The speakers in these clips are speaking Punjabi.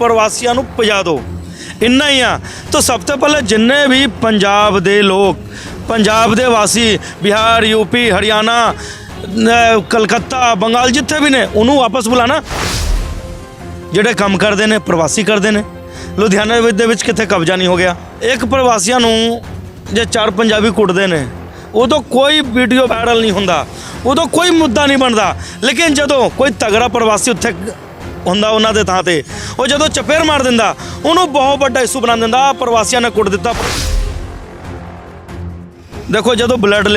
ਪ੍ਰਵਾਸੀਆਂ ਨੂੰ ਪਜਾ ਦਿਓ ਇੰਨਾ ਹੀ ਆ। ਤਾਂ ਸਭ ਤੋਂ ਪਹਿਲਾਂ ਜਿੰਨੇ ਵੀ ਪੰਜਾਬ ਦੇ ਲੋਕ, ਪੰਜਾਬ ਦੇ ਵਾਸੀ, ਬਿਹਾਰ ਯੂਪੀ ਹਰਿਆਣਾ ਕਲਕੱਤਾ, ਬੰਗਾਲ ਜਿੱਥੇ ਵੀ ਨੇ, ਉਹਨੂੰ ਵਾਪਸ ਬੁਲਾਣਾ। ਜਿਹੜੇ ਕੰਮ ਕਰਦੇ ਨੇ, ਪ੍ਰਵਾਸੀ ਕਰਦੇ ਨੇ। ਲੁਧਿਆਣਾ ਵਿੱਚ ਦੇ ਵਿੱਚ ਕਿੱਥੇ ਕਬਜ਼ਾ ਨਹੀਂ ਹੋ ਗਿਆ। ਇੱਕ ਪ੍ਰਵਾਸੀਆਂ ਨੂੰ ਜੇ ਚਾਰ ਪੰਜਾਬੀ ਕੁੱਟਦੇ ਨੇ, ਉਦੋਂ ਕੋਈ ਵੀਡੀਓ ਵਾਇਰਲ ਨਹੀਂ ਹੁੰਦਾ। ਉਦੋਂ ਕੋਈ ਮੁੱਦਾ ਨਹੀਂ ਬਣਦਾ। ਲੇਕਿਨ ਜਦੋਂ ਕੋਈ ਤਗੜਾ ਪ੍ਰਵਾਸੀ ਉੱਥੇ ਹੁੰਦਾ ਉਹਨਾਂ ਦੇ ਥਾਂ ਤੇ। ਉਹ ਜਦੋਂ ਚਪੇਰ ਮਾਰ ਦਿੰਦਾ ਉਹਨੂੰ ਬਹੁਤ ਵੱਡਾ ਇਸ਼ੂ ਬਣਾ ਦਿੰਦਾ। ਪ੍ਰਵਾਸੀਆਂ ਨੇ ਕੁੱਟ ਦਿੱਤਾ। ਦੇਖੋ ਜਦੋਂ ਬਲੱਡ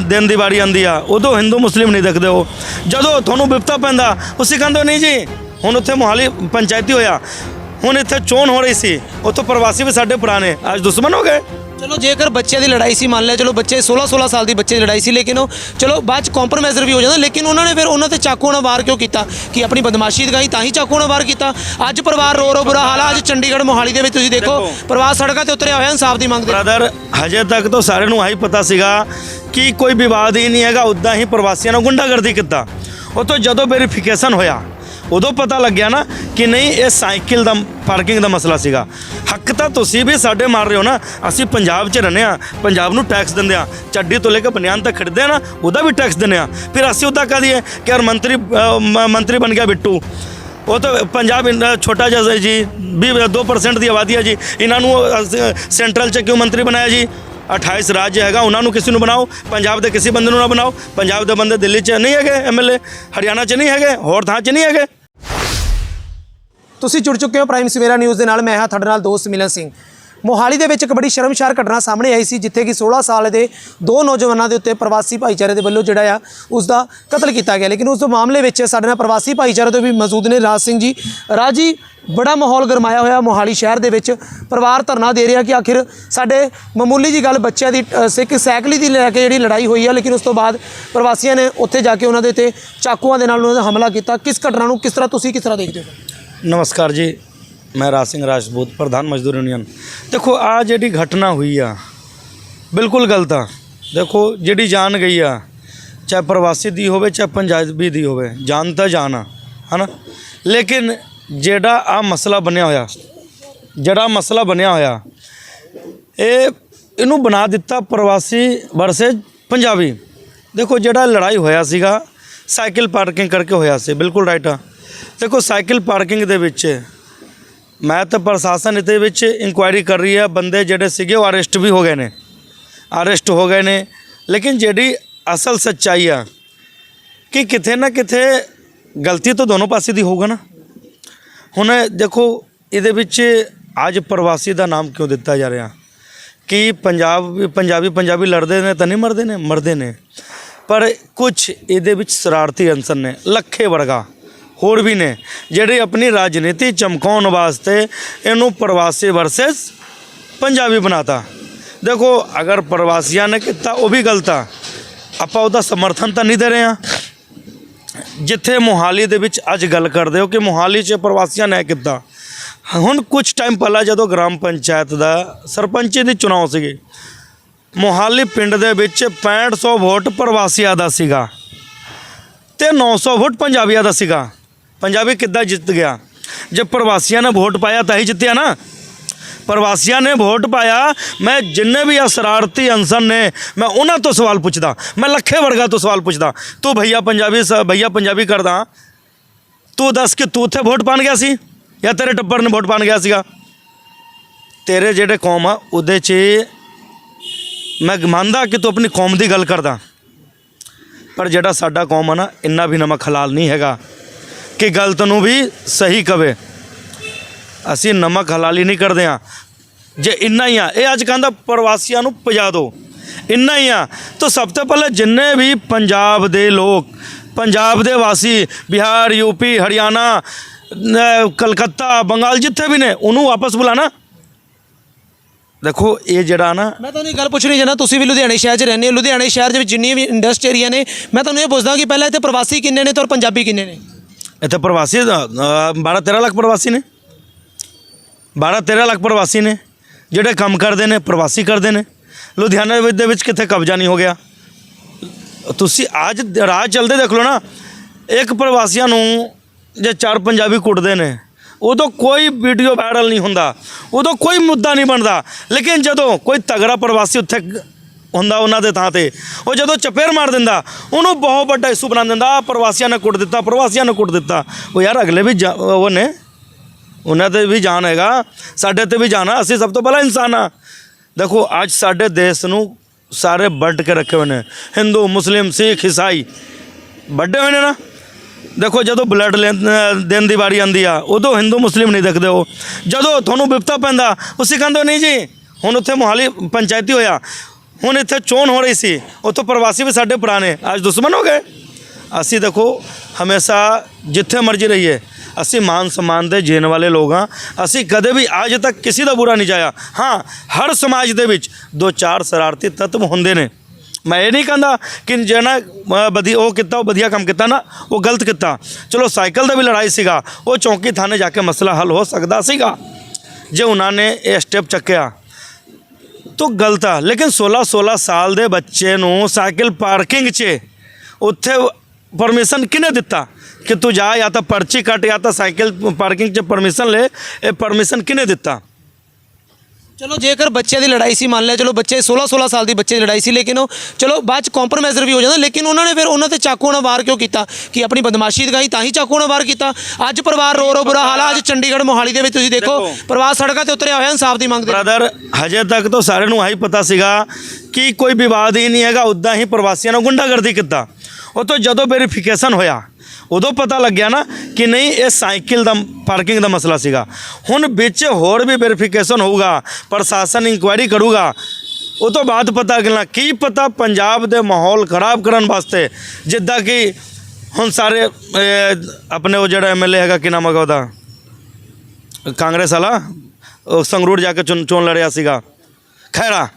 ਦੇਣ ਦੀ ਵਾਰੀ ਆਉਂਦੀ ਆ ਉਦੋਂ ਹਿੰਦੂ ਮੁਸਲਿਮ ਨਹੀਂ ਦੇਖਦੇ ਹੋ ਜਦੋਂ ਤੁਹਾਨੂੰ ਵਿਪਤਾ ਪੈਂਦਾ ਉਹ ਸਿਖਾਉਂਦੇ ਹੋ, ਨਹੀਂ ਜੀ ਹੁਣ ਉੱਥੇ ਮੋਹਾਲੀ ਪੰਚਾਇਤੀ ਹੋਇਆ। ਹੁਣ ਇੱਥੇ ਚੋਣ ਹੋ ਰਹੀ ਸੀ। ਉੱਥੋਂ ਪ੍ਰਵਾਸੀ ਵੀ ਸਾਡੇ ਪੁਰਾਣੇ। ਅੱਜ ਦੁਸ਼ਮਣ ਹੋ ਗਏ। ਚਲੋ ਜੇਕਰ ਬੱਚਿਆਂ ਦੀ ਲੜਾਈ ਸੀ ਮੰਨ ਲਿਆ ਚਲੋ ਬੱਚੇ 16 16 ਸਾਲ ਦੀ ਬੱਚੇ ਦੀ ਲੜਾਈ ਸੀ ਲੇਕਿਨ ਉਹ ਚਲੋ ਬਾਅਦ ਚ ਕੰਪਰੋਮਾਈਜ਼ਰ ਵੀ ਹੋ ਜਾਂਦਾ ਲੇਕਿਨ ਉਹਨਾਂ ਨੇ ਫਿਰ ਉਹਨਾਂ ਤੇ ਚਾਕੂ ਨਾਲ ਵਾਰ ਕਿਉਂ ਕੀਤਾ? ਕਿ ਆਪਣੀ ਬਦਮਾਸ਼ੀ ਦਿਖਾਈ ਤਾਂ ਹੀ ਚਾਕੂ ਨਾਲ ਵਾਰ ਕੀਤਾ? ਅੱਜ ਪਰਿਵਾਰ ਰੋ ਰੋ ਬੁਰਾ ਹਾਲ ਆ ਅੱਜ ਚੰਡੀਗੜ੍ਹ ਮੋਹਾਲੀ ਦੇ ਵਿੱਚ ਤੁਸੀਂ ਦੇਖੋ ਦੇਖੋ। ਪਰਿਵਾਰ ਸੜਕਾਂ ਤੇ ਉਤਰਿਆ ਹੋਇਆ ਇਨਸਾਫ ਦੀ ਮੰਗ ਦੇ। ਬ੍ਰਦਰ ਹਜੇ ਤੱਕ ਤਾਂ ਸਾਰਿਆਂ ਨੂੰ ਆਹੀ ਪਤਾ ਸੀਗਾ ਕਿ ਕੋਈ ਵਿਵਾਦ ਹੀ ਨਹੀਂ ਹੈਗਾ ਉਦਾਂ ਹੀ ਪ੍ਰਵਾਸੀਆਂ ਨੂੰ ਗੁੰਡਾਗਰਦੀ ਕੀਤਾ ਉਹ ਤੋਂ ਜਦੋਂ ਵੈਰੀਫਿਕੇਸ਼ਨ ਹੋਇਆ ਉਦੋਂ ਪਤਾ ਲੱਗਿਆ ਨਾ ਕਿ ਨਹੀਂ, ਇਹ ਸਾਈਕਲ ਦਾ, ਪਾਰਕਿੰਗ ਦਾ ਮਸਲਾ ਸੀਗਾ। ਹੱਕ ਤਾਂ ਤੁਸੀਂ ਵੀ ਸਾਡੇ ਮਾਰ ਰਹੇ ਹੋ ਨਾ। ਅਸੀਂ ਪੰਜਾਬ 'ਚ ਰਹਿੰਦੇ ਆ ਪੰਜਾਬ ਨੂੰ ਟੈਕਸ ਦਿੰਦੇ ਆ ਚੱਡੀ ਤੋਂ ਲੈ ਕੇ ਬਨਿਆਨ ਤੱਕ ਖਰੀਦਦੇ ਆ ਨਾ, ਉਹਦਾ ਵੀ ਟੈਕਸ ਦਿੰਦੇ ਆ ਫਿਰ ਅਸੀਂ ਉਹਦਾ ਕਹ ਦਈਏ ਕਿ ਯਾਰ ਮੰਤਰੀ ਮੰਤਰੀ ਬਣ ਗਿਆ ਬਿੱਟੂ। ਉਹ ਤਾਂ ਪੰਜਾਬ ਛੋਟਾ ਜਿਹਾ ਹੈ ਜੀ 2% ਦੀ ਆਬਾਦੀ ਹੈ ਜੀ। ਇਹਨਾਂ ਨੂੰ ਸੈਂਟਰਲ ਚ ਕਿਉਂ ਮੰਤਰੀ ਬਣਾਇਆ ਜੀ? 28 ਰਾਜ ਹੈਗਾ, ਉਹਨਾਂ ਨੂੰ ਕਿਸੇ ਨੂੰ ਬਣਾਓ। ਪੰਜਾਬ ਦੇ ਕਿਸੇ ਬੰਦੇ ਨੂੰ ਨਾ ਬਣਾਓ। ਪੰਜਾਬ ਦੇ ਬੰਦੇ ਦਿੱਲੀ ਚ ਨਹੀਂ ਹੈਗੇ ਐਮਐਲਏ ਹਰਿਆਣਾ ਚ ਨਹੀਂ ਹੈਗੇ, ਹੋਰ ਥਾਂ ਚ ਨਹੀਂ ਹੈਗੇ। ਤੁਸੀਂ ਜੁੜ ਚੁੱਕੇ ਹੋ ਪ੍ਰਾਈਮ ਸਵੇਰਾ ਨਿਊਜ਼ ਦੇ ਨਾਲ, ਮੈਂ ਹਾਂ ਤੁਹਾਡੇ ਨਾਲ ਦੋਸਤ ਮਿਲਨ ਸਿੰਘ। ਮੋਹਾਲੀ ਦੇ ਵਿੱਚ ਇੱਕ ਬੜੀ ਸ਼ਰਮਸ਼ਾਰ ਘਟਨਾ ਸਾਹਮਣੇ ਆਈ ਸੀ, ਜਿੱਥੇ ਕਿ 16 ਸਾਲ ਦੇ ਦੋ ਨੌਜਵਾਨਾਂ ਦੇ ਉੱਤੇ ਪ੍ਰਵਾਸੀ ਭਾਈਚਾਰੇ ਦੇ ਵੱਲੋਂ ਜਿਹੜਾ ਆ, ਉਸ ਦਾ ਕਤਲ ਕੀਤਾ ਗਿਆ। ਲੇਕਿਨ ਉਸ ਮਾਮਲੇ ਵਿੱਚ ਸਾਡੇ ਨਾਲ ਪ੍ਰਵਾਸੀ ਭਾਈਚਾਰੇ ਤੋਂ ਵੀ ਮੌਜੂਦ ਨੇ ਰਾਜ ਸਿੰਘ ਜੀ। ਰਾਜ ਜੀ ਬੜਾ ਮਾਹੌਲ ਗਰਮਾਇਆ ਹੋਇਆ ਮੋਹਾਲੀ ਸ਼ਹਿਰ ਦੇ ਵਿੱਚ। ਪਰਿਵਾਰ ਧਰਨਾ ਦੇ ਰਿਹਾ ਕਿ ਆਖਿਰ ਸਾਡੇ ਮਾਮੂਲੀ ਜੀ ਗੱਲ ਬੱਚਿਆਂ ਦੀ ਸਿੱਖ ਸਾਈਕਲੀ ਦੀ ਲੈ ਕੇ ਜਿਹੜੀ ਲੜਾਈ ਹੋਈ ਆ, ਲੇਕਿਨ ਉਸ ਤੋਂ ਬਾਅਦ ਪ੍ਰਵਾਸੀਆਂ ਨੇ ਉੱਥੇ ਜਾ ਕੇ ਉਹਨਾਂ ਦੇ 'ਤੇ ਚਾਕੂਆਂ ਦੇ ਨਾਲ ਉਹਨਾਂ ਦਾ ਹਮਲਾ ਕੀਤਾ। ਕਿਸ ਘਟਨਾ ਨੂੰ ਕਿਸ ਤਰ੍ਹਾਂ ਤੁਸੀਂ ਕਿਸ ਤਰ੍ਹਾਂ ਦੇਖਦੇ ਹੋ? ਨਮਸਕਾਰ ਜੀ, ਮੈਂ ਰਾਜ ਸਿੰਘ ਰਾਜਪੂਤ, ਪ੍ਰਧਾਨ ਮਜ਼ਦੂਰ ਯੂਨੀਅਨ। ਦੇਖੋ, ਆ ਜਿਹੜੀ ਘਟਨਾ ਹੋਈ ਆ, ਬਿਲਕੁਲ ਗਲਤ ਆ। ਦੇਖੋ, ਜਿਹੜੀ ਜਾਨ ਗਈ ਆ, ਚਾਹੇ ਪ੍ਰਵਾਸੀ ਦੀ ਹੋਵੇ, ਚਾਹੇ ਪੰਜਾਬੀ ਦੀ ਹੋਵੇ, ਜਾਨ ਤਾਂ ਜਾਨ ਆ, ਹਨਾ? ਲੇਕਿਨ ਜਿਹੜਾ ਆ ਮਸਲਾ ਬਣਿਆ ਹੋਇਆ, ਜਿਹੜਾ ਮਸਲਾ ਬਣਿਆ ਹੋਇਆ, ਇਹ ਇਹਨੂੰ ਬਣਾ ਦਿੱਤਾ ਪ੍ਰਵਾਸੀ ਵਰਸੇਜ ਪੰਜਾਬੀ। ਦੇਖੋ ਜਿਹੜਾ ਲੜਾਈ ਹੋਇਆ ਸੀਗਾ, ਸਾਈਕਲ ਪਾਰਕਿੰਗ ਕਰਕੇ ਹੋਇਆ ਸੀ, ਬਿਲਕੁਲ ਰਾਈਟ ਆ। ਦੇਖੋ ਸਾਈਕਲ ਪਾਰਕਿੰਗ ਦੇ ਵਿੱਚ ਮੈਂ ਤਾਂ ਪ੍ਰਸ਼ਾਸਨ ਇਹਦੇ ਵਿੱਚ ਇਨਕੁਆਇਰੀ ਕਰ ਰਹੀ ਹੈ ਬੰਦੇ ਜਿਹੜੇ ਸੀਗੇ ਉਹ ਅਰੈਸਟ ਵੀ ਹੋ ਗਏ ਨੇ। ਅਰੈਸਟ ਹੋ ਗਏ ਨੇ, ਲੇਕਿਨ ਜਿਹੜੀ ਅਸਲ ਸੱਚਾਈ ਆ, ਕਿ ਕਿਤੇ ਨਾ ਕਿਤੇ ਗਲਤੀ ਤਾਂ ਦੋਨੋਂ ਪਾਸੇ ਦੀ ਹੋਊਗਾ ਨਾ। ਹੁਣ ਦੇਖੋ, ਇਹਦੇ ਵਿੱਚ ਅੱਜ ਪ੍ਰਵਾਸੀ ਦਾ ਨਾਮ ਕਿਉਂ ਦਿੱਤਾ ਜਾ ਰਿਹਾ? ਕਿ ਪੰਜਾਬ, ਪੰਜਾਬੀ ਪੰਜਾਬੀ ਲੜਦੇ ਨੇ ਤਾਂ ਨਹੀਂ ਮਰਦੇ ਨੇ? ਮਰਦੇ ਨੇ। ਪਰ ਕੁਝ ਇਹਦੇ ਵਿੱਚ ਸ਼ਰਾਰਤੀ ਅਨਸਰ ਨੇ, ਲੱਖੇ ਵਰਗਾ ਹੋਰ ਵੀ ਨੇ, ਜਿਹੜੇ ਆਪਣੀ ਰਾਜਨੀਤੀ ਚਮਕਾਉਣ ਵਾਸਤੇ ਇਹਨੂੰ ਪ੍ਰਵਾਸੀ ਵਰਸਸ ਪੰਜਾਬੀ ਬਣਾਤਾ। ਦੇਖੋ, ਅਗਰ ਪ੍ਰਵਾਸੀਆਂ ਨੇ ਕੀਤਾ, ਉਹ ਵੀ ਗਲਤ ਆ। ਆਪਾਂ ਉਹਦਾ ਸਮਰਥਨ ਤਾਂ ਨਹੀਂ ਦੇ ਰਹੇ ਹਾਂ। ਜਿੱਥੇ ਮੋਹਾਲੀ ਦੇ ਵਿੱਚ ਅੱਜ ਗੱਲ ਕਰਦੇ ਹੋ ਕਿ ਮੋਹਾਲੀ 'ਚ ਪ੍ਰਵਾਸੀਆਂ ਨੇ ਕਿੱਦਾਂ? ਹੁਣ ਕੁਝ ਟਾਈਮ ਪਹਿਲਾਂ ਜਦੋਂ ਗ੍ਰਾਮ ਪੰਚਾਇਤ ਦਾ ਸਰਪੰਚੀ ਦੀ ਚੋਣ ਸੀਗੀ, ਮੋਹਾਲੀ ਪਿੰਡ ਦੇ ਵਿੱਚ 6500 ਵੋਟ ਪ੍ਰਵਾਸੀਆਂ ਦਾ ਸੀਗਾ ਤੇ 900 ਵੋਟ ਪੰਜਾਬੀਆਂ ਦਾ ਸੀਗਾ। ਪੰਜਾਬੀ ਕਿੱਦਾਂ ਜਿੱਤ ਗਿਆ? ਜੇ ਪ੍ਰਵਾਸੀਆਂ ਨੇ ਵੋਟ ਪਾਇਆ ਤਾਂ ਹੀ ਜਿੱਤਿਆ ਨਾ। ਪ੍ਰਵਾਸੀਆਂ ਨੇ ਵੋਟ ਪਾਇਆ। ਮੈਂ ਜਿੰਨੇ ਵੀ ਅਸ਼ਰਾਰਤੀ ਅਨਸਨ ਨੇ, ਮੈਂ ਉਹਨਾਂ ਤੋਂ ਸਵਾਲ ਪੁੱਛਦਾ। ਮੈਂ ਲੱਖੇ ਵਰਗਾ ਤੋਂ ਸਵਾਲ ਪੁੱਛਦਾ। ਤੂੰ ਭਈਆ ਪੰਜਾਬੀ ਸ- ਭਈਆ ਪੰਜਾਬੀ ਕਰਦਾ। ਤੂੰ ਦੱਸ ਕਿ ਤੂੰ ਉੱਥੇ ਵੋਟ ਪਾਣ ਗਿਆ ਸੀ? ਜਾਂ ਤੇਰੇ ਟੱਬਰ ਨੇ ਵੋਟ ਪਾਣ ਗਿਆ ਸੀਗਾ? ਤੇਰੇ ਜਿਹੜੇ ਕੌਮ ਆ, ਉਹਦੇ 'ਚ ਮੈਂ ਮੰਨਦਾ ਕਿ ਤੂੰ ਆਪਣੀ ਕੌਮ ਦੀ ਗੱਲ ਕਰਦਾ। ਪਰ ਜਿਹੜਾ ਸਾਡਾ ਕੌਮ ਆ ਨਾ, ਇੰਨਾ ਵੀ ਨਮਕ ਹਲਾਲ ਨਹੀਂ ਹੈਗਾ ਕਿ ਗਲਤ ਨੂੰ ਵੀ ਸਹੀ ਕਵੇ। ਅਸੀਂ ਨਮਕ ਹਲਾਲੀ ਨਹੀਂ ਕਰਦੇ ਆ ਜੇ ਇੰਨਾ ਹੀ ਆ ਇਹ ਅੱਜ ਕਹਿੰਦਾ ਪ੍ਰਵਾਸੀਆਂ ਨੂੰ ਭਜਾ ਦਿਓ। ਇੰਨਾ ਹੀ ਆ। ਤਾਂ ਸਭ ਤੋਂ ਪਹਿਲਾਂ ਜਿੰਨੇ ਵੀ ਪੰਜਾਬ ਦੇ ਲੋਕ ਪੰਜਾਬ ਦੇ ਵਾਸੀ ਬਿਹਾਰ ਯੂਪੀ ਹਰਿਆਣਾ ਕਲਕੱਤਾ ਬੰਗਾਲ ਜਿੱਥੇ ਵੀ ਨੇ ਉਹਨੂੰ ਵਾਪਸ ਬੁਲਾਣਾ। ਦੇਖੋ ਇਹ ਜਿਹੜਾ ਨਾ ਮੈਂ ਤੁਹਾਨੂੰ ਇੱਕ ਗੱਲ ਪੁੱਛਣੀ ਚਾਹੁੰਦਾ ਤੁਸੀਂ ਵੀ ਲੁਧਿਆਣੇ ਸ਼ਹਿਰ 'ਚ ਰਹਿੰਦੇ ਹੋ। ਲੁਧਿਆਣੇ ਸ਼ਹਿਰ ਦੇ ਵਿੱਚ ਜਿੰਨੀਆਂ ਵੀ ਇੰਡਸਟਰੀ ਏਰੀਆ ਨੇ ਮੈਂ ਤੁਹਾਨੂੰ ਇਹ ਪੁੱਛਦਾ ਕਿ ਪਹਿਲਾਂ ਇੱਥੇ ਪ੍ਰਵਾਸੀ ਕਿੰਨੇ ਨੇ ਤੇ ਔਰ ਪੰਜਾਬੀ ਕਿੰਨੇ ਨੇ? ਇੱਥੇ ਪ੍ਰਵਾਸੀ 12 13 ਲੱਖ ਪ੍ਰਵਾਸੀ ਨੇ। 12 13 ਲੱਖ ਪ੍ਰਵਾਸੀ ਨੇ, ਜਿਹੜੇ ਕੰਮ ਕਰਦੇ ਨੇ, ਪ੍ਰਵਾਸੀ ਕਰਦੇ ਨੇ। ਲੁਧਿਆਣਾ ਵਿੱਚ ਦੇ ਵਿੱਚ ਕਿੱਥੇ ਕਬਜ਼ਾ ਨਹੀਂ ਹੋ ਗਿਆ। ਤੁਸੀਂ ਅੱਜ ਰਾਜ ਚੱਲਦੇ ਦੇਖ ਲਓ ਨਾ, ਇੱਕ ਪ੍ਰਵਾਸੀਆਂ ਨੂੰ ਜੇ ਚਾਰ ਪੰਜਾਬੀ ਕੁੱਟਦੇ ਨੇ, ਉਦੋਂ ਕੋਈ ਵੀਡੀਓ ਵਾਇਰਲ ਨਹੀਂ ਹੁੰਦਾ, ਉਦੋਂ ਕੋਈ ਮੁੱਦਾ ਨਹੀਂ ਬਣਦਾ। ਲੇਕਿਨ ਜਦੋਂ ਕੋਈ ਤਗੜਾ ਪ੍ਰਵਾਸੀ ਉੱਥੇ ਹੁੰਦਾ ਉਹਨਾਂ ਦੇ ਥਾਂ ਤੇ, ਉਹ ਜਦੋਂ ਚਪੇਰ ਮਾਰ ਦਿੰਦਾ, ਉਹਨੂੰ ਬਹੁਤ ਵੱਡਾ ਇਸ਼ੂ ਬਣਾ ਦਿੰਦਾ ਪ੍ਰਵਾਸੀਆਂ ਨੇ ਕੁੱਟ ਦਿੱਤਾ, ਪ੍ਰਵਾਸੀਆਂ ਨੇ ਕੁੱਟ ਦਿੱਤਾ। ਉਹ ਯਾਰ ਅਗਲੇ ਵੀ ਜਾ- ਉਹ ਨੇ ਉਹਨਾਂ ਤੇ ਵੀ ਜਾਨ ਹੈਗਾ, ਸਾਡੇ ਤੇ ਵੀ ਜਾਨ ਆ, ਅਸੀਂ ਸਭ ਤੋਂ ਪਹਿਲਾਂ ਇਨਸਾਨ ਆ। ਦੇਖੋ, ਅੱਜ ਸਾਡੇ ਦੇਸ਼ ਨੂੰ ਸਾਰੇ ਵੱਢ ਕੇ ਰੱਖੇ ਹੋਏ ਨੇ। ਹਿੰਦੂ, ਮੁਸਲਿਮ, ਸਿੱਖ, ਈਸਾਈ ਵੱਡੇ ਹੋਏ ਨੇ ਨਾ। ਦੇਖੋ, ਜਦੋਂ ਬਲੱਡ ਦੇਣ ਦੀ ਵਾਰੀ ਆਉਂਦੀ ਆ, ਉਦੋਂ ਹਿੰਦੂ, ਮੁਸਲਿਮ ਨਹੀਂ ਦੇਖਦੇ ਹੋ ਜਦੋਂ ਤੁਹਾਨੂੰ ਵਿਪਤਾ ਪੈਂਦਾ ਉਸੇ ਕਹਿੰਦੇ ਨਹੀਂ ਜੀ, ਹੁਣ ਉੱਥੇ ਮੋਹਾਲੀ ਪੰਚਾਇਤੀ ਹੋਇਆ। ਹੁਣ ਇੱਥੇ ਚੋਣ ਹੋ ਰਹੀ ਸੀ, ਉੱਥੋਂ ਪ੍ਰਵਾਸੀ ਵੀ ਸਾਡੇ ਪੁਰਾਣੇ, ਅੱਜ ਦੁਸ਼ਮਣ ਹੋ ਗਏ। ਅਸੀਂ ਦੇਖੋ, ਹਮੇਸ਼ਾ ਜਿੱਥੇ ਮਰਜ਼ੀ ਰਹੀਏ, ਅਸੀਂ ਮਾਨ ਸਨਮਾਨ ਦੇ ਜੀਣ ਵਾਲੇ ਲੋਕ ਹਾਂ। ਅਸੀਂ ਕਦੇ ਵੀ ਅੱਜ ਤੱਕ ਕਿਸੇ ਦਾ ਬੁਰਾ ਨਹੀਂ ਚਾਹਿਆ ਹਾਂ, ਹਰ ਸਮਾਜ ਦੇ ਵਿੱਚ ਦੋ ਚਾਰ ਸ਼ਰਾਰਤੀ ਤੱਤਵ ਹੁੰਦੇ ਨੇ। ਮੈਂ ਇਹ ਨਹੀਂ ਕਹਿੰਦਾ ਕਿ ਜਿਹੜਾ ਵਧੀਆ ਉਹ ਕੀਤਾ, ਉਹ ਵਧੀਆ ਕੰਮ ਕੀਤਾ ਨਾ, ਉਹ ਗਲਤ ਕੀਤਾ। ਚਲੋ, ਸਾਈਕਲ ਦਾ ਵੀ ਲੜਾਈ ਸੀਗਾ। ਉਹ ਚੌਂਕੀ ਥਾਣੇ ਜਾ ਕੇ ਮਸਲਾ ਹੱਲ ਹੋ ਸਕਦਾ ਸੀਗਾ। ਜੇ ਉਹਨਾਂ ਨੇ ਇਹ ਸਟੈਪ ਚੱਕਿਆ, ਤੋ ਗਲਤ ਆ। ਲੇਕਿਨ 16 16 ਸਾਲ ਦੇ ਬੱਚੇ ਨੂੰ ਸਾਈਕਲ ਪਾਰਕਿੰਗ 'ਚ ਉੱਥੇ ਪਰਮਿਸ਼ਨ ਕਿਹਨੇ ਦਿੱਤਾ? ਕਿ ਤੂੰ ਜਾ ਜਾਂ ਤਾਂ ਪਰਚੀ ਕੱਟ ਜਾਂ ਤਾਂ ਸਾਈਕਲ ਪਾਰਕਿੰਗ 'ਚ ਪਰਮਿਸ਼ਨ ਲੈ ਇਹ ਪਰਮਿਸ਼ਨ ਕਿਹਨੇ ਦਿੱਤਾ? ਚਲੋ ਜੇਕਰ ਬੱਚਿਆਂ ਦੀ ਲੜਾਈ ਸੀ ਮੰਨ ਲਿਆ ਚਲੋ ਬੱਚੇ 16 16 ਸਾਲ ਦੀ ਬੱਚੇ ਦੀ ਲੜਾਈ ਸੀ ਲੇਕਿਨ ਉਹ ਚਲੋ ਬਾਅਦ ਚ ਕੰਪਰੋਮਾਈਜ਼ਰ ਵੀ ਹੋ ਜਾਂਦਾ ਲੇਕਿਨ ਉਹਨਾਂ ਨੇ ਫਿਰ ਉਹਨਾਂ ਤੇ ਚਾਕੂ ਨਾਲ ਵਾਰ ਕਿਉਂ ਕੀਤਾ? ਕਿ ਆਪਣੀ ਬਦਮਾਸ਼ੀ ਦਿਖਾਈ ਤਾਂ ਹੀ ਚਾਕੂ ਨਾਲ ਵਾਰ ਕੀਤਾ? ਅੱਜ ਪਰਿਵਾਰ ਰੋ ਰੋ ਬੁਰਾ ਹਾਲ ਆ ਅੱਜ ਚੰਡੀਗੜ੍ਹ ਮੋਹਾਲੀ ਦੇ ਵਿੱਚ ਤੁਸੀਂ ਦੇਖੋ ਦੇਖੋ। ਪਰਿਵਾਰ ਸੜਕਾਂ ਤੇ ਉਤਰਿਆ ਹੋਇਆ ਇਨਸਾਫ ਦੀ ਮੰਗ ਦੇ ਬ੍ਰਦਰ ਹਜੇ ਤੱਕ ਤਾਂ ਸਾਰਿਆਂ ਨੂੰ ਆਹੀ ਪਤਾ ਸੀਗਾ ਕਿ ਕੋਈ ਵਿਵਾਦ ਹੀ ਨਹੀਂ ਹੈਗਾ ਉਦਾਂ ਹੀ ਪ੍ਰਵਾਸੀਆਂ ਨੂੰ ਗੁੰਡਾਗਰਦੀ ਕੀਤਾ ਉਹ ਤੋਂ ਜਦੋਂ ਵੈਰੀਫਿਕੇਸ਼ਨ ਹੋਇਆ, ਉਦੋਂ ਪਤਾ ਲੱਗਿਆ ਨਾ ਕਿ ਨਹੀਂ, ਇਹ ਸਾਈਕਲ ਦਾ ਪਾਰਕਿੰਗ ਦਾ ਮਸਲਾ ਸੀਗਾ। ਹੁਣ ਵਿੱਚ ਹੋਰ ਵੀ ਵੈਰੀਫਿਕੇਸ਼ਨ ਹੋਊਗਾ, ਪ੍ਰਸ਼ਾਸਨ ਇਨਕੁਆਇਰੀ ਕਰੂਗਾ ਉਹ ਤੋਂ ਬਾਅਦ ਪਤਾ ਲੱਗਣਾ, ਕੀ ਪਤਾ ਪੰਜਾਬ ਦੇ ਮਾਹੌਲ ਖਰਾਬ ਕਰਨ ਵਾਸਤੇ, ਜਿੱਦਾਂ ਕਿ ਹੁਣ ਸਾਰੇ ਆਪਣੇ ਉਹ ਜਿਹੜਾ ਐਮਐਲਏ ਹੈਗਾ, ਕੀ ਨਾਮ ਹੈਗਾ ਉਹਦਾ? ਕਾਂਗਰਸ ਵਾਲਾ, ਉਹ ਸੰਗਰੂਰ ਜਾ ਕੇ ਚੁਣ ਚੋਣ ਲੜਿਆ ਸੀਗਾ। ਖੈਰਾ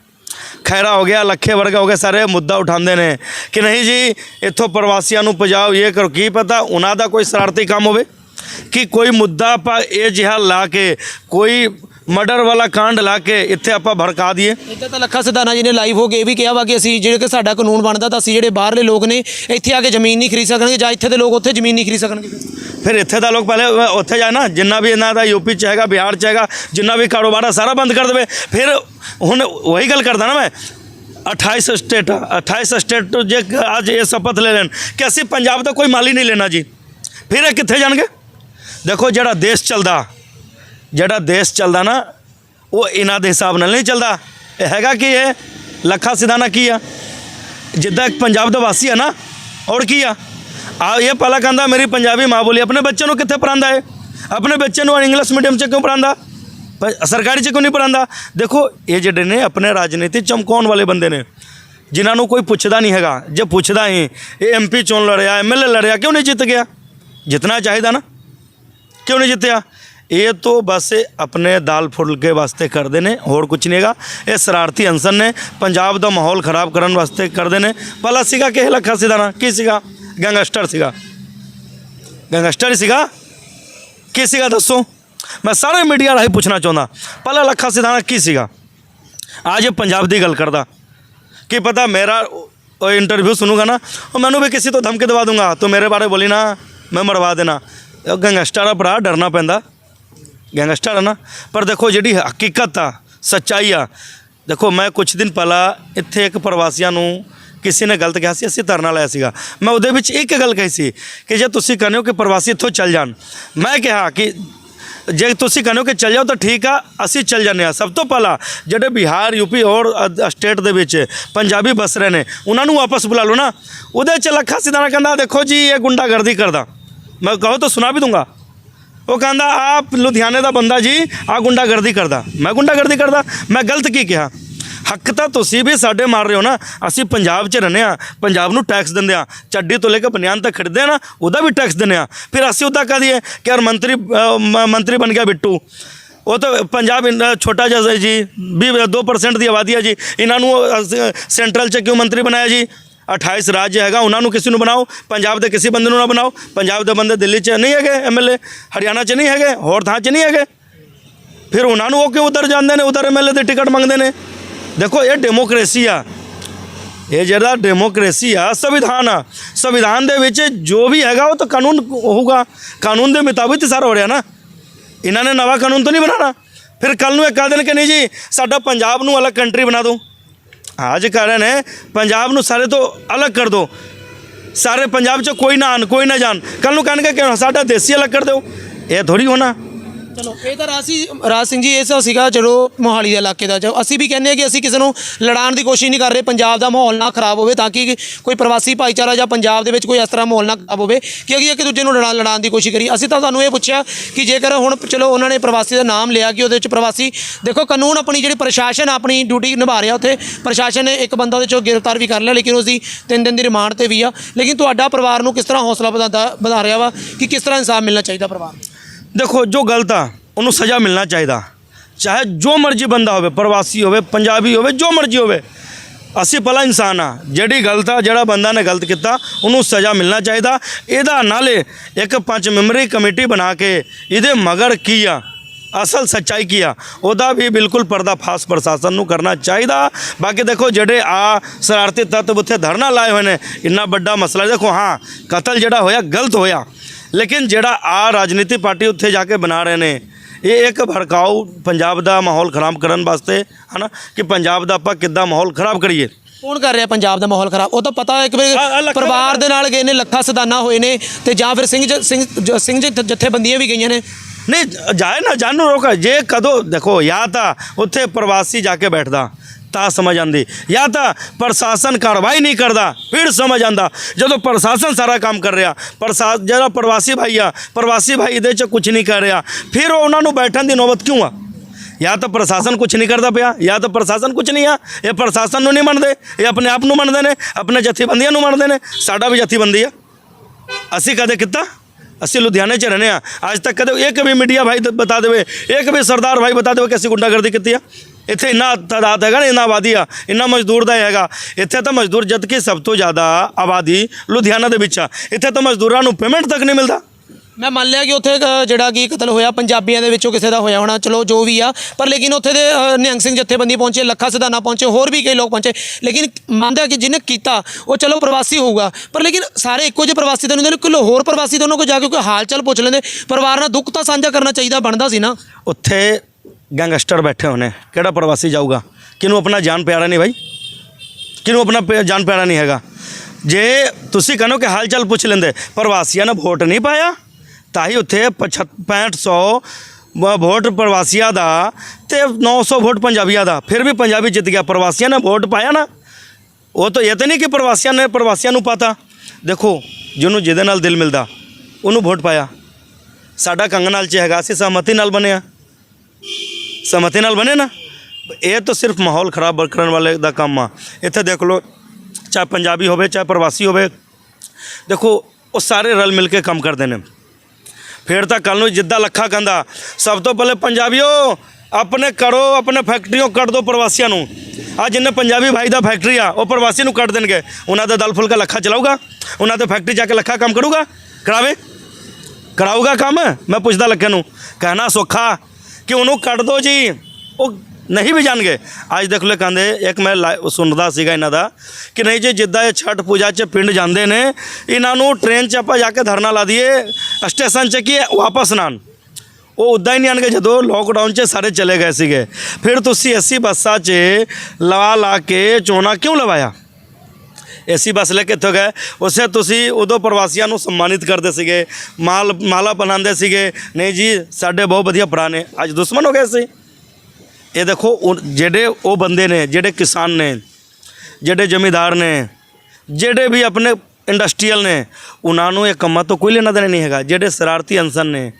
ਖੈਰਾ ਹੋ ਗਿਆ, ਲੱਖੇ ਵਰਗਾ ਹੋ ਗਿਆ, ਸਾਰੇ ਮੁੱਦਾ ਉਠਾਉਂਦੇ ਨੇ ਕਿ ਨਹੀਂ ਜੀ, ਇੱਥੋਂ ਪ੍ਰਵਾਸੀਆਂ ਨੂੰ ਪਜਾਓ, ਇਹ ਕਰੋ, ਕੀ ਪਤਾ ਉਹਨਾਂ ਦਾ ਕੋਈ ਸ਼ਰਾਰਤੀ ਕੰਮ ਹੋਵੇ? ਕਿ ਕੋਈ ਮੁੱਦਾ ਆਪਾਂ ਇਹ ਜਿਹਾ ਲਾ ਕੇ ਕੋਈ ਮਰਡਰ ਵਾਲਾ ਕਾਂਡ ਲਾ ਕੇ ਇੱਥੇ ਆਪਾਂ ਭੜਕਾ ਦਈਏ। ਇੱਦਾਂ ਤਾਂ ਲੱਖਾ ਸਿਧਾਨਾ ਜੀ ਨੇ ਲਾਈਵ ਹੋ ਕੇ ਇਹ ਵੀ ਕਿਹਾ ਵਾ ਕਿ ਅਸੀਂ ਜਿਹੜੇ ਕਿ ਸਾਡਾ ਕਾਨੂੰਨ ਬਣਦਾ ਤਾਂ ਅਸੀਂ ਜਿਹੜੇ ਬਾਹਰਲੇ ਲੋਕ ਨੇ ਇੱਥੇ ਆ ਕੇ ਜ਼ਮੀਨ ਨਹੀਂ ਖਰੀਦ ਸਕਣਗੇ ਜਾਂ ਇੱਥੇ ਦੇ ਲੋਕ ਉੱਥੇ ਜ਼ਮੀਨ ਨਹੀਂ ਖਰੀਦ ਸਕਣਗੇ। ਫਿਰ ਇੱਥੇ ਦਾ ਲੋਕ ਪਹਿਲੇ ਉੱਥੇ ਜਾਏ ਨਾ ਜਿੰਨਾ ਵੀ ਇਹਨਾਂ ਦਾ ਯੂਪੀ ਚ ਹੈਗਾ ਬਿਹਾਰ ਚ ਹੈਗਾ ਜਿੰਨਾ ਵੀ ਕਾਰੋਬਾਰ ਆ ਸਾਰਾ ਬੰਦ ਕਰ ਦੇਵੇ। ਫਿਰ ਹੁਣ ਉਹੀ ਗੱਲ ਕਰਦਾ ਨਾ ਮੈਂ 28 ਸਟੇਟ 28 ਸਟੇਟ ਤੋਂ ਜੇ ਅੱਜ ਇਹ ਸ਼ਪਥ ਲੈ ਲੈਣ ਕਿ ਅਸੀਂ ਪੰਜਾਬ ਦਾ ਕੋਈ ਮਾਲੀ ਨਹੀਂ ਲੈਣਾ ਜੀ। ਫਿਰ ਇਹ ਕਿੱਥੇ ਜਾਣਗੇ? ਦੇਖੋ ਜਿਹੜਾ ਦੇਸ਼ ਚੱਲਦਾ ਜਿਹੜਾ ਦੇਸ਼ ਚੱਲਦਾ ਨਾ, ਉਹ ਇਹਨਾਂ ਦੇ ਹਿਸਾਬ ਨਾਲ ਨਹੀਂ ਚੱਲਦਾ। ਇਹ ਹੈਗਾ ਕਿ ਇਹ? ਲੱਖਾ ਸਿਧਾਨਾ ਕੀ ਆ? ਜਿੱਦਾਂ ਇੱਕ ਪੰਜਾਬ ਦਾ ਵਾਸੀ ਆ ਨਾ ਔਰ ਕੀ ਆ? ਆ ਇਹ ਪਹਿਲਾਂ ਕਹਿੰਦਾ, ਮੇਰੀ ਪੰਜਾਬੀ ਮਾਂ ਬੋਲੀ ਆਪਣੇ ਬੱਚੇ ਨੂੰ ਕਿੱਥੇ ਪੜਾਉਂਦਾ ਹੈ ਆਪਣੇ ਬੱਚੇ ਨੂੰ ਇੰਗਲਿਸ਼ ਮੀਡੀਅਮ 'ਚ ਕਿਉਂ ਪੜਾਉਂਦਾ ਪ- ਸਰਕਾਰੀ 'ਚ ਕਿਉਂ ਨਹੀਂ ਪੜਾਉਂਦਾ ਦੇਖੋ, ਇਹ ਜਿਹੜੇ ਨੇ ਆਪਣੇ ਰਾਜਨੀਤੀ ਚਮਕਾਉਣ ਵਾਲੇ ਬੰਦੇ ਨੇ, ਜਿਨ੍ਹਾਂ ਨੂੰ ਕੋਈ ਪੁੱਛਦਾ ਨਹੀਂ ਹੈਗਾ। ਜੇ ਪੁੱਛਦਾ ਹੀ, ਇਹ ਐਮਪੀ ਚੋਣ ਲੜਿਆ ਐਮਐਲਏ ਲੜਿਆ, ਕਿਉਂ ਨਹੀਂ ਜਿੱਤ ਗਿਆ? ਜਿੱਤਣਾ ਚਾਹੀਦਾ ਨਾ। ਕਿਉਂ ਨਹੀਂ ਜਿੱਤਿਆ? ਇਹ ਤੋਂ ਬਸ ਇਹ ਆਪਣੇ ਦਾਲ ਫੁਲਕੇ ਵਾਸਤੇ ਕਰਦੇ ਨੇ, ਹੋਰ ਕੁਝ ਨਹੀਂ ਹੈਗਾ। ਇਹ ਸ਼ਰਾਰਤੀ ਅੰਸਰ ਨੇ, ਪੰਜਾਬ ਦਾ ਮਾਹੌਲ ਖਰਾਬ ਕਰਨ ਵਾਸਤੇ ਕਰਦੇ ਨੇ। ਪਹਿਲਾਂ ਸੀਗਾ ਕਿ ਇਹ ਲੱਖਾ ਸਿਧਾਣਾ ਕੀ ਸੀਗਾ? ਗੈਂਗਸਟਰ ਸੀਗਾ। ਗੈਂਗਸਟਰ ਹੀ ਸੀਗਾ? ਕੀ ਸੀਗਾ ਦੱਸੋ? ਮੈਂ ਸਾਰੇ ਮੀਡੀਆ ਰਾਹੀਂ ਪੁੱਛਣਾ ਚਾਹੁੰਦਾ ਪਹਿਲਾਂ ਲੱਖਾ ਸਿਧਾਣਾ ਕੀ ਸੀਗਾ? ਅੱਜ ਪੰਜਾਬ ਦੀ ਗੱਲ ਕਰਦਾ। ਕੀ ਪਤਾ ਮੇਰਾ ਉਹ ਇੰਟਰਵਿਊ ਸੁਣੂਗਾ ਨਾ, ਉਹ ਮੈਨੂੰ ਵੀ ਕਿਸੇ ਤੋਂ ਧਮਕੀ ਦਵਾ ਦੂੰਗਾ, ਤੂੰ ਮੇਰੇ ਬਾਰੇ ਬੋਲੀ ਨਾ, ਮੈਂ ਮਰਵਾ ਦੇਣਾ। ਉਹ ਗੈਂਗਸਟਰ ਆ ਭਰਾ, ਡਰਨਾ ਪੈਂਦਾ। ਗੈਂਗਸਟਰ ਆ ਨਾ, ਪਰ ਦੇਖੋ ਜਿਹੜੀ ਹਕੀਕਤ ਆ, ਸੱਚਾਈ ਆ, ਦੇਖੋ ਮੈਂ ਕੁਝ ਦਿਨ ਪਹਿਲਾਂ ਇੱਥੇ ਇੱਕ ਪ੍ਰਵਾਸੀਆਂ ਨੂੰ ਕਿਸੇ ਨੇ ਗਲਤ ਕਿਹਾ ਸੀ, ਅਸੀਂ ਧਰਨਾ ਲਾਇਆ ਸੀਗਾ। ਮੈਂ ਉਹਦੇ ਵਿੱਚ ਇੱਕ ਗੱਲ ਕਹੀ ਸੀ ਕਿ ਜੇ ਤੁਸੀਂ ਕਹਿੰਦੇ ਹੋ ਕਿ ਪ੍ਰਵਾਸੀ ਇੱਥੋਂ ਚੱਲ ਜਾਣ, ਮੈਂ ਕਿਹਾ ਕਿ ਜੇ ਤੁਸੀਂ ਕਹਿੰਦੇ ਹੋ ਕਿ ਚੱਲ ਜਾਓ ਤਾਂ ਠੀਕ ਆ, ਅਸੀਂ ਚੱਲ ਜਾਂਦੇ ਆ ਸਭ ਤੋਂ ਪਹਿਲਾਂ ਜਿਹੜੇ ਬਿਹਾਰ ਯੂਪੀ ਔਰ ਸਟੇਟ ਦੇ ਵਿੱਚ ਪੰਜਾਬੀ ਬਸ ਰਹੇ ਨੇ, ਉਹਨਾਂ ਨੂੰ ਵਾਪਸ ਬੁਲਾ ਲਓ ਨਾ। ਉਹਦੇ ਚ ਲੱਖਾ ਸਿਧਾਣਾ ਕਹਿੰਦਾ, ਦੇਖੋ ਜੀ, ਇਹ ਗੁੰਡਾਗਰਦੀ ਕਰਦਾ। ਮੈਂ ਕਹੋ ਤਾਂ ਸੁਣਾ ਵੀ ਦੂੰਗਾ। ਉਹ ਕਹਿੰਦਾ ਆਪ ਲੁਧਿਆਣੇ ਦਾ ਬੰਦਾ ਜੀ ਆ ਗੁੰਡਾਗਰਦੀ ਕਰਦਾ। ਮੈਂ ਗੁੰਡਾਗਰਦੀ ਕਰਦਾ? ਮੈਂ ਗਲਤ ਕੀ ਕਿਹਾ? ਹੱਕ ਤਾਂ ਤੁਸੀਂ ਵੀ ਸਾਡੇ ਮਾਰ ਰਹੇ ਹੋ ਨਾ। ਅਸੀਂ ਪੰਜਾਬ 'ਚ ਰਹਿੰਦੇ ਆ ਪੰਜਾਬ ਨੂੰ ਟੈਕਸ ਦਿੰਦੇ ਆ ਚੱਡੀ ਤੋਂ ਲੈ ਕੇ ਬਨਿਆਨ ਤੱਕ ਖਰੀਦਦੇ ਆ ਨਾ, ਉਹਦਾ ਵੀ ਟੈਕਸ ਦਿੰਦੇ ਆ ਫਿਰ ਅਸੀਂ ਉਹਦਾ ਕਹ ਦਈਏ ਕਿ ਯਾਰ ਮੰਤਰੀ ਮੰਤਰੀ ਬਣ ਗਿਆ ਬਿੱਟੂ। ਉਹ ਤਾਂ ਪੰਜਾਬ ਛੋਟਾ ਜਿਹਾ ਜੀ ਵੀ 2% ਦੀ ਆਬਾਦੀ ਹੈ ਜੀ। ਇਹਨਾਂ ਨੂੰ ਸੈਂਟਰਲ 'ਚ ਕਿਉਂ ਮੰਤਰੀ ਬਣਾਇਆ ਜੀ? 28 ਰਾਜ ਹੈਗਾ, ਉਹਨਾਂ ਨੂੰ ਕਿਸੇ ਨੂੰ ਬਣਾਓ। ਪੰਜਾਬ ਦੇ ਕਿਸੇ ਬੰਦੇ ਨੂੰ ਨਾ ਬਣਾਓ। ਪੰਜਾਬ ਦੇ ਬੰਦੇ ਦਿੱਲੀ 'ਚ ਨਹੀਂ ਹੈਗੇ ਐਮਐਲਏ ਹਰਿਆਣਾ 'ਚ ਨਹੀਂ ਹੈਗੇ, ਹੋਰ ਥਾਂ 'ਚ ਨਹੀਂ ਹੈਗੇ। ਫਿਰ ਉਹਨਾਂ ਨੂੰ ਉਹ ਕਿਉਂ ਉਧਰ ਜਾਂਦੇ ਨੇ? ਉਧਰ ਐਮਐਲਏ ਦੇ ਟਿਕਟ ਮੰਗਦੇ ਨੇ। ਦੇਖੋ, ਇਹ ਡੈਮੋਕ੍ਰੇਸੀ ਆ। ਇਹ ਜਿਹੜਾ ਡੈਮੋਕ੍ਰੇਸੀ ਆ, ਸੰਵਿਧਾਨ ਆ। ਸੰਵਿਧਾਨ ਦੇ ਵਿੱਚ ਜੋ ਵੀ ਹੈਗਾ, ਉਹ ਤਾਂ ਕਾਨੂੰਨ ਹੋਊਗਾ। ਕਾਨੂੰਨ ਦੇ ਮੁਤਾਬਿਕ ਹੀ ਸਾਰਾ ਹੋ ਰਿਹਾ ਨਾ। ਇਹਨਾਂ ਨੇ ਨਵਾਂ ਕਾਨੂੰਨ ਤਾਂ ਨਹੀਂ ਬਣਾਉਣਾ। ਫਿਰ ਕੱਲ ਨੂੰ ਇਹ ਕਹਿ ਦੇਣ ਕਿ ਨਹੀਂ ਜੀ, ਸਾਡਾ ਪੰਜਾਬ ਨੂੰ ਅਲੱਗ ਕੰਟਰੀ ਬਣਾ ਦਿਓ। ਅੱਜ ਕਾਰਨ ਹੈ ਪੰਜਾਬ ਨੂੰ ਸਾਰੇ ਤੋਂ ਅਲੱਗ ਕਰ ਦਿਓ। ਸਾਰੇ ਪੰਜਾਬ 'ਚ ਕੋਈ ਨਾ ਆਣ, ਕੋਈ ਨਾ ਜਾਣ। ਕੱਲ ਨੂੰ ਕਹਿਣਗੇ ਕਿ ਸਾਡਾ ਦੇਸੀ ਅਲੱਗ ਕਰ ਦਿਓ। ਇਹ ਥੋੜੀ ਹੋਣਾ। ਚਲੋ, ਇਹ ਤਾਂ ਰਾਜ ਸੀ ਰਾਜ ਸਿੰਘ ਜੀ, ਇਹ ਤਾਂ ਸੀਗਾ ਚਲੋ ਮੋਹਾਲੀ ਦੇ ਇਲਾਕੇ ਦਾ। ਜੋ ਅਸੀਂ ਵੀ ਕਹਿੰਦੇ ਆ ਕਿ ਅਸੀਂ ਕਿਸੇ ਨੂੰ ਲੜਾਉਣ ਦੀ ਕੋਸ਼ਿਸ਼ ਨਹੀਂ ਕਰ ਰਹੇ, ਪੰਜਾਬ ਦਾ ਮਾਹੌਲ ਨਾ ਖਰਾਬ ਹੋਵੇ ਤਾਂ ਕਿ ਕੋਈ ਪ੍ਰਵਾਸੀ ਭਾਈਚਾਰਾ ਜਾਂ ਪੰਜਾਬ ਦੇ ਵਿੱਚ ਕੋਈ ਇਸ ਤਰ੍ਹਾਂ ਮਾਹੌਲ ਨਾ ਖਰਾਬ ਹੋਵੇ ਕਿ ਅਸੀਂ ਇੱਕ ਦੂਜੇ ਨੂੰ ਲੜਾਉਣ ਲੜਾਉਣ ਦੀ ਕੋਸ਼ਿਸ਼ ਕਰੀ ਅਸੀਂ ਤਾਂ ਤੁਹਾਨੂੰ ਇਹ ਪੁੱਛਿਆ ਕਿ ਜੇਕਰ ਹੁਣ ਚਲੋ ਉਹਨਾਂ ਨੇ ਪ੍ਰਵਾਸੀ ਦਾ ਨਾਮ ਲਿਆ ਕਿ ਉਹਦੇ ਵਿੱਚ ਪ੍ਰਵਾਸੀ, ਦੇਖੋ ਕਾਨੂੰਨ ਆਪਣੀ ਜਿਹੜੀ ਪ੍ਰਸ਼ਾਸਨ ਆਪਣੀ ਡਿਊਟੀ ਨਿਭਾ ਰਿਹਾ ਉੱਥੇ, ਪ੍ਰਸ਼ਾਸਨ ਨੇ ਇੱਕ ਬੰਦਾ ਉਹਦੇ ਚੋਂ ਗ੍ਰਿਫਤਾਰ ਵੀ ਕਰ ਲਿਆ, ਲੇਕਿਨ ਉਸਦੀ ਤਿੰਨ ਦਿਨ ਦੀ ਰਿਮਾਂਡ ਤੇ ਵੀ ਆ। ਲੇਕਿਨ ਤੁਹਾਡਾ ਪਰਿਵਾਰ ਨੂੰ ਕਿਸ ਤਰ੍ਹਾਂ ਹੌਸਲਾ ਵਧਾਦਾ ਵਧਾ ਰਿਹਾ ਵਾ ਕਿ ਕਿਸ ਤਰ੍ਹਾਂ ਇਨਸਾਫ ਮਿਲਣਾ ਚਾਹੀਦਾ ਪਰਿਵਾਰ ਨੂੰ? ਦੇਖੋ, ਜੋ ਗਲਤ ਆ, ਉਹਨੂੰ ਸਜ਼ਾ ਮਿਲਣਾ ਚਾਹੀਦਾ। ਚਾਹੇ ਜੋ ਮਰਜ਼ੀ ਬੰਦਾ ਹੋਵੇ, ਪ੍ਰਵਾਸੀ ਹੋਵੇ, ਪੰਜਾਬੀ ਹੋਵੇ, ਜੋ ਮਰਜ਼ੀ ਹੋਵੇ, ਅਸੀਂ ਭਲਾ ਇਨਸਾਨ ਆ। ਜਿਹੜੀ ਗਲਤ ਆ, ਜਿਹੜਾ ਬੰਦਾ ਨੇ ਗਲਤ ਕੀਤਾ, ਉਹਨੂੰ ਸਜ਼ਾ ਮਿਲਣਾ ਚਾਹੀਦਾ। ਇਹਦਾ ਨਾਲੇ ਇੱਕ ਪੰਜ ਮੈਂਬਰੀ ਕਮੇਟੀ ਬਣਾ ਕੇ ਇਹਦੇ ਮਗਰ ਕੀ ਆ, ਅਸਲ ਸੱਚਾਈ ਕੀ ਆ, ਉਹਦਾ ਵੀ ਬਿਲਕੁਲ ਪਰਦਾਫਾਸ਼ ਪ੍ਰਸ਼ਾਸਨ ਨੂੰ ਕਰਨਾ ਚਾਹੀਦਾ। ਬਾਕੀ ਦੇਖੋ, ਜਿਹੜੇ ਆ ਸ਼ਰਾਰਤੀ ਤੱਤ ਉੱਥੇ ਧਰਨਾ ਲਾਏ ਹੋਏ ਨੇ, ਇੰਨਾ ਵੱਡਾ ਮਸਲਾ, ਦੇਖੋ, ਹਾਂ, ਕਤਲ ਜਿਹੜਾ ਹੋਇਆ, ਗਲਤ ਹੋਇਆ। ਲੇਕਿਨ ਜਿਹੜਾ ਆ ਰਾਜਨੀਤੀ ਪਾਰਟੀ ਉੱਥੇ ਜਾ ਕੇ ਬਣਾ ਰਹੇ ਨੇ ਇਹ ਇੱਕ ਭੜਕਾਊ ਪੰਜਾਬ ਦਾ ਮਾਹੌਲ ਖਰਾਬ ਕਰਨ ਵਾਸਤੇ ਹਨਾ ਕਿ ਪੰਜਾਬ ਦਾ ਆਪਾਂ ਕਿੱਦਾਂ ਮਾਹੌਲ ਖਰਾਬ ਕਰੀਏ। ਕੌਣ ਕਰ ਰਿਹਾ ਪੰਜਾਬ ਦਾ ਮਾਹੌਲ ਖਰਾਬ? ਉਹ ਤਾਂ ਪਤਾ ਇੱਕ ਵਾਰ ਪਰਿਵਾਰ ਦੇ ਨਾਲ ਗਏ ਨੇ ਲੱਖਾਂ ਸਦਾਨਾ ਹੋਏ ਨੇ ਤੇ ਜਾਂ ਫਿਰ ਸਿੰਘ ਸਿੰਘ ਸਿੰਘ ਜਥੇਬੰਦੀਆਂ ਵੀ ਗਈਆਂ ਨੇ। ਨਹੀਂ ਜਾਏ ਨਾ ਜਾਨੂ ਰੋਕਾ ਜੇ ਕਦੋਂ ਦੇਖੋ ਜਾਂ ਤਾਂ ਉੱਥੇ ਪ੍ਰਵਾਸੀ ਜਾ ਕੇ ਬੈਠਦਾ। ਤਾਂ ਸਮਝ ਆਂਦੀ ਜਾਂ ਤਾਂ ਪ੍ਰਸ਼ਾਸਨ ਕਾਰਵਾਈ ਨਹੀਂ ਕਰਦਾ, ਫਿਰ ਸਮਝ ਆਂਦਾ ਜਦੋਂ ਪ੍ਰਸ਼ਾਸਨ ਸਾਰਾ ਕੰਮ ਕਰ ਰਿਹਾ ਪ੍ਰਸ਼ਾਸ ਜਿਹੜਾ ਪ੍ਰਵਾਸੀ ਭਾਈ ਆ, ਪ੍ਰਵਾਸੀ ਭਾਈ ਇਹਦੇ 'ਚ ਕੁਝ ਨਹੀਂ ਕਰ ਰਿਹਾ। ਫਿਰ ਉਹਨਾਂ ਨੂੰ ਬੈਠਣ ਦੀ ਨੌਬਤ ਕਿਉਂ ਆ? ਜਾਂ ਤਾਂ ਪ੍ਰਸ਼ਾਸਨ ਕੁਝ ਨਹੀਂ ਕਰਦਾ ਪਿਆ, ਜਾਂ ਤਾਂ ਪ੍ਰਸ਼ਾਸਨ ਕੁਝ ਨਹੀਂ ਆ। ਇਹ ਪ੍ਰਸ਼ਾਸਨ ਨੂੰ ਨਹੀਂ ਮੰਨਦੇ, ਇਹ ਆਪਣੇ ਆਪ ਨੂੰ ਮੰਨਦੇ ਨੇ, ਆਪਣੇ ਜਥੇਬੰਦੀਆਂ ਨੂੰ ਮੰਨਦੇ ਨੇ। ਸਾਡਾ ਵੀ ਜਥੇਬੰਦੀ ਆ। ਅਸੀਂ ਕਦੇ ਕੀਤਾ? ਅਸੀਂ ਲੁਧਿਆਣੇ 'ਚ ਰਹਿੰਦੇ ਆ। ਅੱਜ ਤੱਕ ਕਦੇ ਇੱਕ ਵੀ ਮੀਡੀਆ ਭਾਈ ਬਤਾ ਦੇਵੇ, ਇੱਕ ਵੀ ਸਰਦਾਰ ਭਾਈ ਬਤਾ ਦੇਵੇ ਕਿ ਅਸੀਂ ਗੁੰਡਾਗਰਦੀ ਕੀਤੀ ਆ। ਇੱਥੇ ਇੰਨਾ ਤਾਦਾਦ ਹੈਗਾ ਨਾ ਇੰਨਾ ਆਬਾਦੀ ਆ ਇੰਨਾ ਮਜ਼ਦੂਰ ਦਾ ਹੈਗਾ। ਇੱਥੇ ਤਾਂ ਮਜ਼ਦੂਰ ਜਦ ਕਿ ਸਭ ਤੋਂ ਜ਼ਿਆਦਾ ਆਬਾਦੀ ਲੁਧਿਆਣਾ ਦੇ ਵਿੱਚ ਆ। ਇੱਥੇ ਤਾਂ ਮਜ਼ਦੂਰਾਂ ਨੂੰ ਪੇਮੈਂਟ ਤੱਕ ਨਹੀਂ ਮਿਲਦਾ। ਮੈਂ ਮੰਨ ਲਿਆ ਕਿ ਉੱਥੇ ਅ, ਜਿਹੜਾ ਕਿ ਕਤਲ ਹੋਇਆ ਪੰਜਾਬੀਆਂ ਦੇ ਵਿੱਚੋਂ ਕਿਸੇ ਦਾ ਹੋਇਆ ਹੋਣਾ ਚਲੋ ਜੋ ਵੀ ਆ। ਪਰ ਲੇਕਿਨ ਉੱਥੇ ਦੇ ਅ, ਨਿਹੰਗ ਸਿੰਘ ਜਥੇਬੰਦੀ ਪਹੁੰਚੇ ਲੱਖਾ ਸਦਾਨਾ ਪਹੁੰਚੇ ਹੋਰ ਵੀ ਕਈ ਲੋਕ ਪਹੁੰਚੇ। ਲੇਕਿਨ ਮੰਨਦਾ ਕਿ ਜਿਹਨੇ ਕੀਤਾ ਉਹ ਚਲੋ ਪ੍ਰਵਾਸੀ ਹੋਊਗਾ। ਪਰ ਲੇਕਿਨ ਸਾਰੇ ਇੱਕੋ ਜਿਹੇ ਪ੍ਰਵਾਸੀ ਤਾਂ ਨਹੀਂ ਹੁੰਦੇ ਕੋਈ ਹੋਰ ਪ੍ਰਵਾਸੀ ਤਾਂ ਉਹਨਾਂ ਕੋਲ ਜਾ ਕੇ ਕੋਈ ਹਾਲ ਚਾਲ ਪੁੱਛ ਲੈਂਦੇ। ਪਰਿਵਾਰ ਨਾਲ ਦੁੱਖ ਤਾਂ ਸਾਂਝਾ ਕਰਨਾ ਚਾਹੀਦਾ ਬਣਦਾ ਸੀ ਨਾ। ਉੱਥੇ ਗੈਂਗਸਟਰ ਬੈਠੇ ਹੋਣੇ। ਕਿਹੜਾ ਪ੍ਰਵਾਸੀ ਜਾਊਗਾ? ਕਿਹਨੂੰ ਆਪਣਾ ਜਾਨ ਪਿਆਰਾ ਨਹੀਂ ਭਾਈ ਕਿਹਨੂੰ ਆਪਣਾ ਪਿਆ- ਜਾਨ ਪਿਆਰਾ ਨਹੀਂ ਹੈਗਾ? ਜੇ ਤੁਸੀਂ ਕਹਨੋ ਕਿ ਹਾਲ ਚਾਲ ਪੁੱਛ ਲੈਂਦੇ, ਪ੍ਰਵਾਸੀਆਂ ਨੇ ਵੋਟ ਨਹੀਂ ਪਾਇਆ, ਤਾਂ ਹੀ ਉੱਥੇ 6500 ਵੋਟ ਪ੍ਰਵਾਸੀਆਂ ਦਾ ਤੇ 900 ਵੋਟ ਪੰਜਾਬੀਆਂ ਦਾ। ਫਿਰ ਵੀ ਪੰਜਾਬੀ ਜਿੱਤ ਗਿਆ। ਪ੍ਰਵਾਸੀਆਂ ਨੇ ਵੋਟ ਪਾਇਆ ਨਾ। ਉਹ ਤਾਂ ਇਹ ਤਾਂ ਨਹੀਂ ਕਿ ਪ੍ਰਵਾਸੀਆਂ ਨੇ ਪ੍ਰਵਾਸੀਆਂ ਨੂੰ ਪਾਤਾ। ਦੇਖੋ, ਜਿਹਨੂੰ ਜਿਹਦੇ ਨਾਲ ਦਿਲ ਮਿਲਦਾ, ਉਹਨੂੰ ਵੋਟ ਪਾਇਆ। ਸਾਡਾ ਕੰਗ ਨਾਲ ਚ ਹੈਗਾ। ਅਸੀਂ ਸਹਿਮਤੀ ਨਾਲ ਬਣਿਆ ਸਹਿਮਤੀ ਨਾਲ ਬਣੇ ਨਾ? ਇਹ ਤਾਂ ਸਿਰਫ ਮਾਹੌਲ ਖਰਾਬ ਕਰਨ ਵਾਲੇ ਦਾ ਕੰਮ ਆ। ਇੱਥੇ ਦੇਖ ਲਓ, ਚਾਹੇ ਪੰਜਾਬੀ ਹੋਵੇ, ਚਾਹੇ ਪ੍ਰਵਾਸੀ ਹੋਵੇ, ਦੇਖੋ, ਉਹ ਸਾਰੇ ਰਲ ਮਿਲ ਕੇ ਕੰਮ ਕਰਦੇ ਨੇ। ਫਿਰ ਤਾਂ ਕੱਲ ਨੂੰ ਜਿੱਦਾਂ ਲੱਖਾ ਕਹਿੰਦਾ ਸਭ ਤੋਂ ਪਹਿਲੇ ਪੰਜਾਬੀਓ, ਆਪਣੇ ਕਰੋ ਆਪਣੇ ਫੈਕਟਰੀਆਂ ਕੱਢ ਦਿਓ ਪ੍ਰਵਾਸੀਆਂ ਨੂੰ। ਆ ਜਿੰਨੇ ਪੰਜਾਬੀ ਭਾਈ ਦਾ ਫੈਕਟਰੀ ਆ, ਉਹ ਪ੍ਰਵਾਸੀ ਨੂੰ ਕੱਢ ਦੇਣਗੇ। ਉਹਨਾਂ ਦਾ ਦਲ ਫੁਲਕਾ ਲੱਖਾ ਚਲਾਊਗਾ, ਉਹਨਾਂ ਦੇ ਫੈਕਟਰੀ ਜਾ ਕੇ ਲੱਖਾ ਕੰਮ ਕਰੂਗਾ। ਕਰਾਵੇ? ਕਰਾਊਗਾ ਕੰਮ? ਮੈਂ ਪੁੱਛਦਾ ਲੱਖੇ ਨੂੰ। ਕਹਿਣਾ ਸੌਖਾ। ਕਿ ਉਹਨੂੰ ਕੱਢ ਦੋ ਜੀ? ਉਹ ਨਹੀਂ ਵੀ ਜਾਣਗੇ। ਅੱਜ ਦੇਖ ਲਓ ਕਹਿੰਦੇ, ਇੱਕ ਮੈਂ ਲਾਈ- ਸੁਣਦਾ ਸੀਗਾ ਇਹਨਾਂ ਦਾ ਕਿ ਨਹੀਂ ਜੀ, ਜਿੱਦਾਂ ਇਹ ਛਠ ਪੂਜਾ 'ਚ ਪਿੰਡ ਜਾਂਦੇ ਨੇ, ਇਹਨਾਂ ਨੂੰ ਟ੍ਰੇਨ 'ਚ ਆਪਾਂ ਜਾ ਕੇ ਧਰਨਾ ਲਾ ਦਈਏ ਸਟੇਸ਼ਨ 'ਚ ਕਿ ਵਾਪਸ ਨਾ ਆਉਣ। ਉਹ ਉੱਦਾਂ ਹੀ ਨਹੀਂ ਆਣਗੇ ਜਦੋਂ ਲੋਕਡਾਊਨ 'ਚ ਸਾਰੇ ਚਲੇ ਗਏ ਸੀਗੇ। ਫਿਰ ਤੁਸੀਂ ਐਸੀ ਬੱਸਾਂ 'ਚ ਲਵਾ ਲਾ ਕੇ ਚੋਣਾ ਕਿਉਂ ਲਵਾਇਆ? ਏਸੀ ਬੱਸ ਲੈ ਕੇ ਇੱਥੋਂ ਗਏ। ਉਸੇ ਤੁਸੀਂ ਉਦੋਂ ਪ੍ਰਵਾਸੀਆਂ ਨੂੰ ਸਨਮਾਨਿਤ ਕਰਦੇ ਸੀਗੇ। ਮਾਲ, ਮਾਲਾ ਬਣਾਉਂਦੇ ਸੀਗੇ। ਨਹੀਂ ਜੀ, ਸਾਡੇ ਬਹੁਤ ਵਧੀਆ ਭਰਾ ਨੇ ਅੱਜ ਦੁਸ਼ਮਣ ਹੋ ਗਏ ਸੀ ਇਹ ਦੇਖੋ, ਉਹ- ਜਿਹੜੇ ਉਹ ਬੰਦੇ ਨੇ, ਜਿਹੜੇ ਕਿਸਾਨ ਨੇ, ਜਿਹੜੇ ਜ਼ਮੀਦਾਰ ਨੇ, ਜਿਹੜੇ ਵੀ ਆਪਣੇ ਇੰਡਸਟਰੀਅਲ ਨੇ, ਉਹਨਾਂ ਨੂੰ ਇਹ ਕੰਮਾਂ ਤੋਂ ਕੋਈ ਲੈਣਾ ਦੇਣਾ ਨਹੀਂ ਹੈਗਾ। ਜਿਹੜੇ ਸ਼ਰਾਰਤੀ ਅਨਸਰ ਨੇ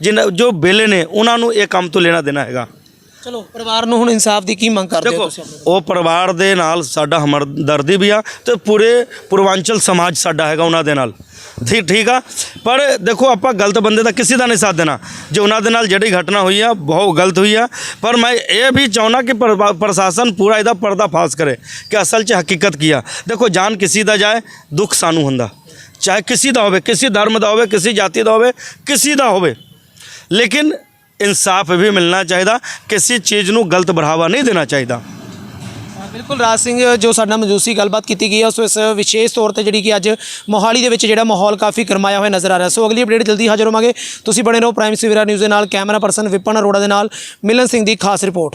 ਜਿਨ ਜੋ ਬੇਲੇ ਨੇ, ਉਹਨਾਂ ਨੂੰ ਇਹ ਕੰਮ ਤੋਂ ਲੈਣਾ ਦੇਣਾ ਹੈਗਾ। ਚਲੋ ਪਰਿਵਾਰ ਨੂੰ ਹੁਣ ਇਨਸਾਫ ਦੀ ਕੀ ਮੰਗ ਕਰਦੇ ਹੋ ਦੇਖੋ ਤੁਸੀਂ ਆਪਣੇ? ਉਹ ਪਰਿਵਾਰ ਦੇ ਨਾਲ ਸਾਡਾ ਹਮਦਰਦੀ ਵੀ ਆ ਤੇ ਪੂਰੇ ਪੂਰਵਾਂਚਲ ਸਮਾਜ ਸਾਡਾ ਹੈਗਾ ਉਹਨਾਂ ਦੇ ਨਾਲ। ਠੀਕ ਠੀਕ ਆ? ਪਰ ਦੇਖੋ ਆਪਾਂ ਗਲਤ ਬੰਦੇ ਦਾ ਕਿਸੇ ਦਾ ਨਹੀਂ ਸਾਥ ਦੇਣਾ। ਜੇ ਉਹਨਾਂ ਦੇ ਨਾਲ ਜਿਹੜੀ ਘਟਨਾ ਹੋਈ ਆ ਬਹੁਤ ਗਲਤ ਹੋਈ ਆ। ਪਰ ਮੈਂ ਇਹ ਵੀ ਚਾਹੁੰਦਾ ਕਿ ਪ੍ਰਵਾ- ਪ੍ਰਸ਼ਾਸਨ ਪੂਰਾ ਇਹਦਾ ਪਰਦਾਫਾਸ਼ ਕਰੇ ਕਿ ਅਸਲ 'ਚ ਹਕੀਕਤ ਕੀ ਆ। ਦੇਖੋ ਜਾਨ ਕਿਸੇ ਦਾ ਜਾਏ ਦੁੱਖ ਸਾਨੂੰ ਹੁੰਦਾ। ਚਾਹੇ ਕਿਸੇ ਦਾ ਹੋਵੇ ਕਿਸੇ ਧਰਮ ਦਾ ਹੋਵੇ ਕਿਸੇ ਜਾਤੀ ਦਾ ਹੋਵੇ ਕਿਸੇ ਦਾ ਹੋਵੇ। ਲੇਕਿਨ ਇਨਸਾਫ ਵੀ ਮਿਲਣਾ ਚਾਹੀਦਾ, ਕਿਸੇ ਚੀਜ਼ ਨੂੰ ਗਲਤ ਬੜਾਵਾ ਨਹੀਂ ਦੇਣਾ ਚਾਹੀਦਾ। ਬਿਲਕੁਲ ਰਾਜ ਸਿੰਘ, ਜੋ ਸਾਡੇ ਨਾਲ ਸੀ, ਗੱਲਬਾਤ ਕੀਤੀ ਗਈ ਹੈ ਉਸ ਇਸ ਵਿਸ਼ੇਸ਼ ਤੌਰ ਤੇ ਜਿਹੜੀ ਕਿ ਅੱਜ ਮੋਹਾਲੀ ਦੇ ਵਿੱਚ ਜਿਹੜਾ ਮਾਹੌਲ ਕਾਫੀ ਗਰਮਾਇਆ ਹੋਇਆ ਨਜ਼ਰ ਆ ਰਿਹਾ ਸੋ ਅਗਲੀ ਅਪਡੇਟ ਜਲਦੀ ਹਾਜ਼ਰ ਹੋਵਾਂਗੇ। ਤੁਸੀਂ ਬਣੇ ਰਹੋ ਪ੍ਰਾਈਮ ਸਿਵਰਾ ਨਿਊਜ਼ ਦੇ ਨਾਲ, ਕੈਮਰਾ ਪਰਸਨ ਵਿਪਨ ਅਰੋੜਾ ਦੇ ਨਾਲ, ਮਿਲਨ ਸਿੰਘ ਦੀ ਖਾਸ ਰਿਪੋਰਟ।